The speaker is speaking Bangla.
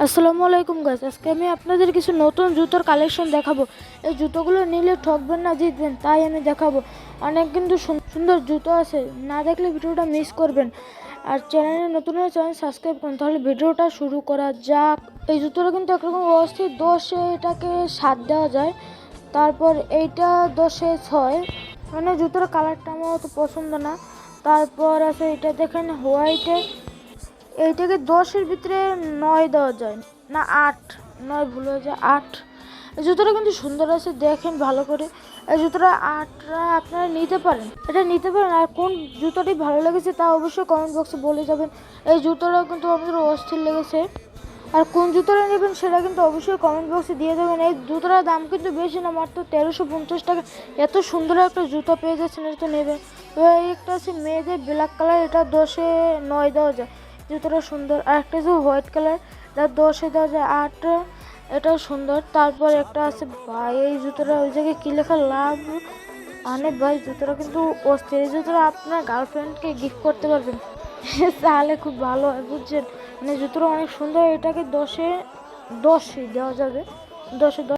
আসসালামু আলাইকুম গাছ আজকে আমি আপনাদের কিছু নতুন জুতোর কালেকশন দেখাবো। এই জুতোগুলো নিলে ঠকবেন না, জিতবেন, তাই আমি দেখাবো। অনেক কিন্তু সুন- সুন্দর জুতো আছে, না দেখলে ভিডিওটা মিস করবেন। আর চ্যানেলে নতুন হলে চ্যানেল সাবস্ক্রাইব করুন, তাহলে ভিডিওটা শুরু করা যাক। এই জুতোটা কিন্তু একরকম অস্থির দশে এটাকে সাত দেওয়া যায়, তারপর এইটা দশে ছয়। মানে জুতোর কালারটা আমার অত পছন্দ না। তারপর আছে, এটা দেখেন হোয়াইটে এইটাকে দশের ভিতরে নয় দেওয়া যায়। না, আট। নয় ভুল হয়ে যায়, আট। এই জুতোটা কিন্তু সুন্দর আছে, দেখেন ভালো করে। এই জুতোটা আটটা আপনারা নিতে পারেন। এটা নিতে পারেন, আর কোন জুতোটি ভালো লেগেছে তা অবশ্যই কমেন্ট বক্সে বলে যাবেন। এই জুতোটা কিন্তু আমাদের অস্থির লেগেছে। আর কোন জুতোটা নেবেন সেটা কিন্তু অবশ্যই কমেন্ট বক্সে দিয়ে দেবেন এই জুতোটার দাম কিন্তু বেশি না, মাত্র তেরোশো পঞ্চাশ টাকা। এত সুন্দর একটা জুতো পেয়ে যাচ্ছেন, এটা তো নেবেন। একটা আছে মেয়েদের ব্ল্যাক কালার এটা দশে নয় দেওয়া যায়। জুতোটা সুন্দর, আর একটা আছে হোয়াইট কালার এটা দশে যায় আট, এটাও সুন্দর। তারপর একটা আছে, ভাই, এই জুতোটা ওই জায়গায় কী লেখা, লাভ? মানে ভাই, জুতোটা কিন্তু অস্থির। এই জুতোটা আপনার গার্লফ্রেন্ডকে গিফট করতে পারবেন। তাহলে খুব ভালো হয়, বুঝছেন? মানে জুতোটা অনেক সুন্দর, এটাকে দশে দশই দেওয়া যাবে। দশে দশ